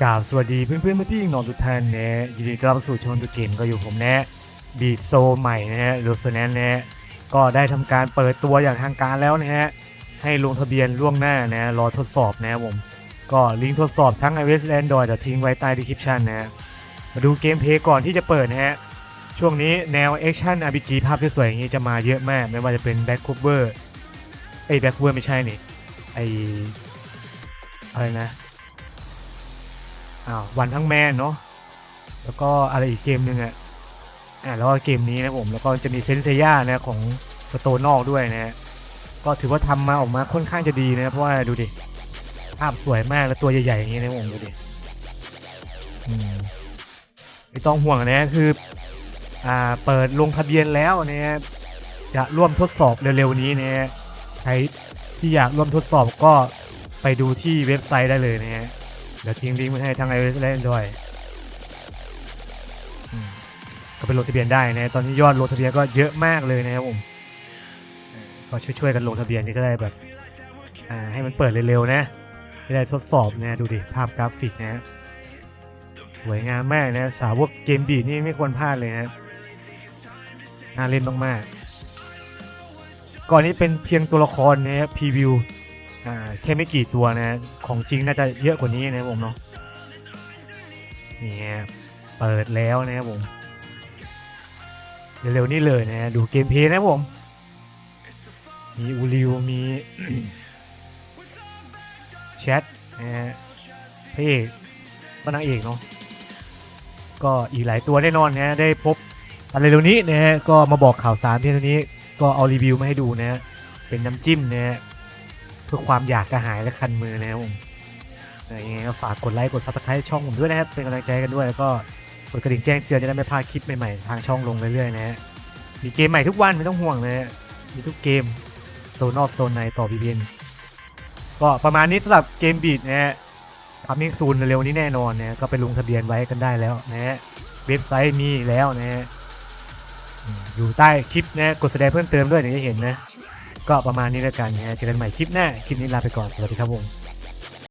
กราบสวัสดีเพื่อนเพื่อนพี่น้องทุกท่านนะยินดีต้อนรับสู่ชมตุเกมก็อยู่ผมนะบีโซใหม่นะฮะโรสแนนนะฮะก็ได้ทำการเปิดตัวอย่างทางการแล้วนะฮะให้ลงทะเบียนล่วงหน้านะรอทดสอบนะผมก็ลิงก์ทดสอบทั้ง iOS และ Android เดี๋ยวทิ้งไว้ใต้ description นะมาดูเกมเพลย์ก่อนที่จะเปิดนะฮะช่วงนี้แนว Action RPG ภาพสวยๆอย่างนี้จะมาเยอะมาก ไม่ว่าจะเป็น Back Cover เอ้ย Back Cover ไม่ใช่นี่ไออะไรนะ อ้าวันทั้งแมนเนาะแล้วก็อะไรอีกเกมหนึ่งอะอ่าแล้วก็เกมนี้นะผมแล้วก็จะมีเซนเซย่านะของสโตนอกด้วยนะฮะก็ถือว่าทำมาออกมาค่อนข้างจะดีนะเพราะว่าดูดิภาพสวยมากแล้วตัวใหญ่ๆอย่างนี้นะผมดูดิอืมไม่ต้องห่วงนะคือ อ่าเปิดลงทะเบียนแล้วนะฮะจะร่วมทดสอบเร็วๆนี้นะฮะใครที่อยากร่วมทดสอบก็ไปดูที่เว็บไซต์ได้เลยนะฮะ เดี๋ยวทิ้งลิงก์ไว้ให้ทั้ง iOS และ Android อืมก็ไปลงทะเบียนได้นะตอนนี้ยอดลงทะเบียนก็เยอะมากเลยนะครับผมก็ช่วยๆกันลงทะเบียนจะได้แบบให้มันเปิดเร็วๆนะจะได้ทดสอบนะดูดิภาพกราฟิกนะสวยงามมากนะสาวกเกมบีนี่ไม่ควรพลาดเลยนะน่าเล่นมากๆก่อนนี้เป็นเพียงตัวละครนะครับพรีวิว อ่าแค่ไม่กี่ตัวนะของจริงน่าจะเยอะกว่านี้นะครับผมเนาะนี่ฮะเปิดแล้วนะครับผมเร็วๆนี่เลยนะดูเกมเพลย์นะครับผม มีอูริวมีแชทนะฮะพระเอกก็นางเอกเนาะก็อีกหลายตัวแน่นอนนะได้พบอะไรเร็วนี้นะฮะก็มาบอกข่าวสารเพียงเท่านี้ก็เอารีวิวมาให้ดูนะฮะเป็นน้ำจิ้มนะฮะ พื่อความอยากกระหายและคันมือนะครับผมยังไงก็ฝากกดไลค์กดซับสไครต์ช่องผมด้วยนะครับเป็นกำลังใจกันด้วยแล้วก็กดกระดิ่งแจ้งเตือนจะได้ไม่พลาดคลิปใหม่ๆทางช่องลงเรื่อยๆนะฮะมีเกมใหม่ทุกวันไม่ต้องห่วงเลยมีทุกเกมโซนอกโซนในต่อ VPN ก็ประมาณนี้สำหรับเกมบีดนะฮะทำนิ่งซูนเร็วนี้แน่นอนนะก็ไปลงทะเบียนไว้กันได้แล้วนะฮะเว็บไซต์มีแล้วนะฮะอยู่ใต้คลิปนะกดแสดงเพิ่มเติมด้วยเดี๋ยวจะเห็นนะ ก็ประมาณนี้แล้วกันนะเจอกันใหม่คลิปหน้า คลิปนี้ลาไปก่อน สวัสดีครับผม